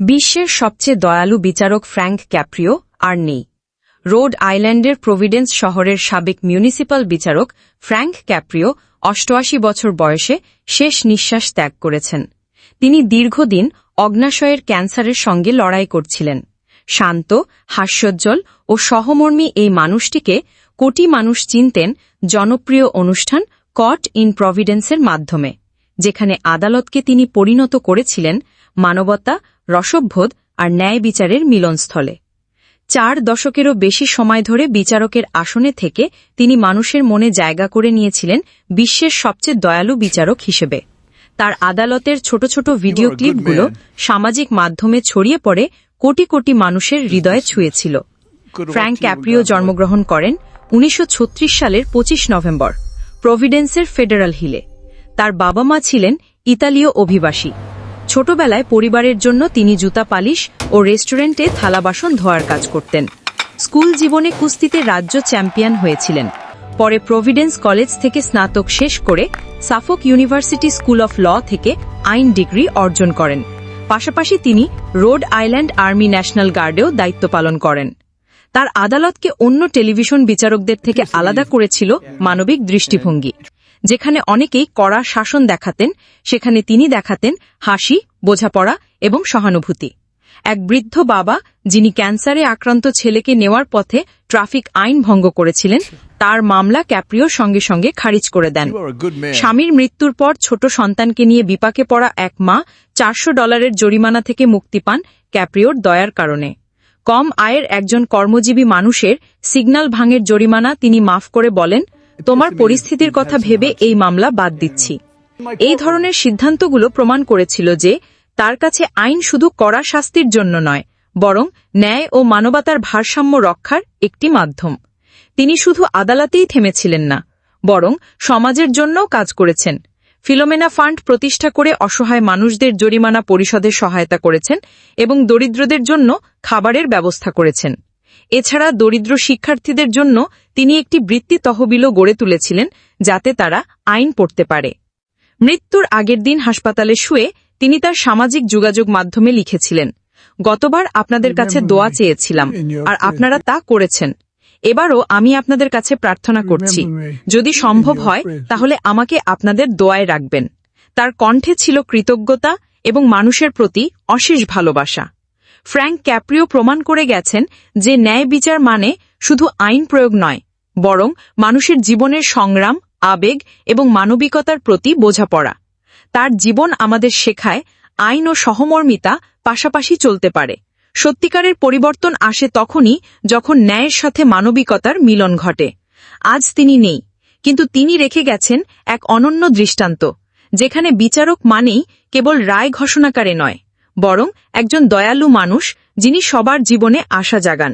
বিশ্বের সবচেয়ে দয়ালু বিচারক ফ্র্যাঙ্ক ক্যাপ্রিও আর নেই। রোড আইল্যান্ডের প্রভিডেন্স শহরের সাবেক মিউনিসিপাল বিচারক ফ্র্যাঙ্ক ক্যাপ্রিও অষ্টআশি বছর বয়সে শেষ নিঃশ্বাস ত্যাগ করেছেন। তিনি দীর্ঘদিন অগ্নাশয়ের ক্যান্সারের সঙ্গে লড়াই করছিলেন। শান্ত, হাস্যোজ্জ্বল ও সহমর্মী এই মানুষটিকে কোটি মানুষ চিনতেন জনপ্রিয় অনুষ্ঠান কট ইন প্রভিডেন্সের মাধ্যমে। যেখানে আদালতকে তিনি পরিণত করেছিলেন মানবতা রসবোধ আর ন্যায় বিচারের মিলনস্থলে। চার দশকেরও বেশি সময় ধরে বিচারকের আসনে থেকে তিনি মানুষের মনে জায়গা করে নিয়েছিলেন বিশ্বের সবচেয়ে দয়ালু বিচারক হিসেবে। তার আদালতের ছোট ছোট ভিডিও good ক্লিপগুলো সামাজিক মাধ্যমে ছড়িয়ে পড়ে কোটি কোটি মানুষের হৃদয়ে ছুঁয়েছিল। ফ্র্যাঙ্ক ক্যাপ্রিও জন্মগ্রহণ করেন উনিশশো ছত্রিশ সালের ২৫ নভেম্বর প্রভিডেন্সের ফেডারাল হিলে। তার বাবা মা ছিলেন ইতালীয় অভিবাসী। ছোটবেলায় পরিবারের জন্য তিনি জুতা পালিশ ও রেস্টুরেন্টে থালাবাসন ধোয়ার কাজ করতেন। স্কুল জীবনে কুস্তিতে রাজ্য চ্যাম্পিয়ন হয়েছিলেন। পরে প্রভিডেন্স কলেজ থেকে স্নাতক শেষ করে Suffolk university school of law থেকে আইন ডিগ্রি অর্জন করেন। পাশাপাশি তিনি রোড আইল্যান্ড আর্মি ন্যাশনাল গার্ডেও দায়িত্ব পালন করেন। তার আদালতকে অন্য টেলিভিশন বিচারকদের থেকে আলাদা করেছিল মানবিক দৃষ্টিভঙ্গি। যেখানে অনেকেই কড়া শাসন দেখাতেন সেখানে তিনি দেখাতেন হাসি বোঝাপড়া এবং সহানুভূতি। এক বৃদ্ধ বাবা যিনি ক্যান্সারে আক্রান্ত ছেলেকে নেওয়ার পথে ট্রাফিক আইন ভঙ্গ করেছিলেন তার মামলা ক্যাপ্রিওর সঙ্গে সঙ্গে খারিজ করে দেন. স্বামীর মৃত্যুর পর ছোট সন্তানকে নিয়ে বিপাকে পড়া এক মা চারশো ডলারের জরিমানা থেকে মুক্তি পান ক্যাপ্রিওর দয়ার কারণে। কম আয়ের একজন কর্মজীবী মানুষের সিগন্যাল ভাঙের জরিমানা তিনি মাফ করে বলেন তোমার পরিস্থিতির কথা ভেবে এই মামলা বাদ দিচ্ছি। এই ধরনের সিদ্ধান্তগুলো প্রমাণ করেছিল যে তার কাছে আইন শুধু কড়া শাস্তির জন্য নয় বরং ন্যায় ও মানবতার ভারসাম্য রক্ষার একটি মাধ্যম। তিনি শুধু আদালতেই থেমেছিলেন না বরং সমাজের জন্যও কাজ করেছেন। ফিলোমেনা ফান্ড প্রতিষ্ঠা করে অসহায় মানুষদের জরিমানা পরিশোধে সহায়তা করেছেন এবং দরিদ্রদের জন্য খাবারের ব্যবস্থা করেছেন। এছাড়া দরিদ্র শিক্ষার্থীদের জন্য তিনি একটি বৃত্তি তহবিলও গড়ে তুলেছিলেন যাতে তারা আইন পড়তে পারে। মৃত্যুর আগের দিন হাসপাতালে শুয়ে তিনি তার সামাজিক যোগাযোগ মাধ্যমে লিখেছিলেন গতবার আপনাদের কাছে দোয়া চেয়েছিলাম আর আপনারা তা করেছেন। এবারও আমি আপনাদের কাছে প্রার্থনা করছি যদি সম্ভব হয় তাহলে আমাকে আপনাদের দোয়ায় রাখবেন। তার কণ্ঠে ছিল কৃতজ্ঞতা এবং মানুষের প্রতি অশেষ ভালোবাসা। ফ্র্যাঙ্ক ক্যাপ্রিও প্রমাণ করে গেছেন যে ন্যায় বিচার মানে শুধু আইন প্রয়োগ নয়, বরং মানুষের জীবনের সংগ্রাম, আবেগ এবং মানবিকতার প্রতি বোঝাপড়া। তার জীবন আমাদের শেখায় আইন ও সহমর্মিতা পাশাপাশি চলতে পারে। সত্যিকারের পরিবর্তন আসে তখনই যখন ন্যায়ের সাথে মানবিকতার মিলন ঘটে। আজ তিনি নেই, কিন্তু তিনি রেখে গেছেন এক অনন্য দৃষ্টান্ত, যেখানে বিচারক মানেই কেবল রায় ঘোষণাকারে নয়। বরং একজন দয়ালু মানুষ যিনি সবার জীবনে আশা জাগান।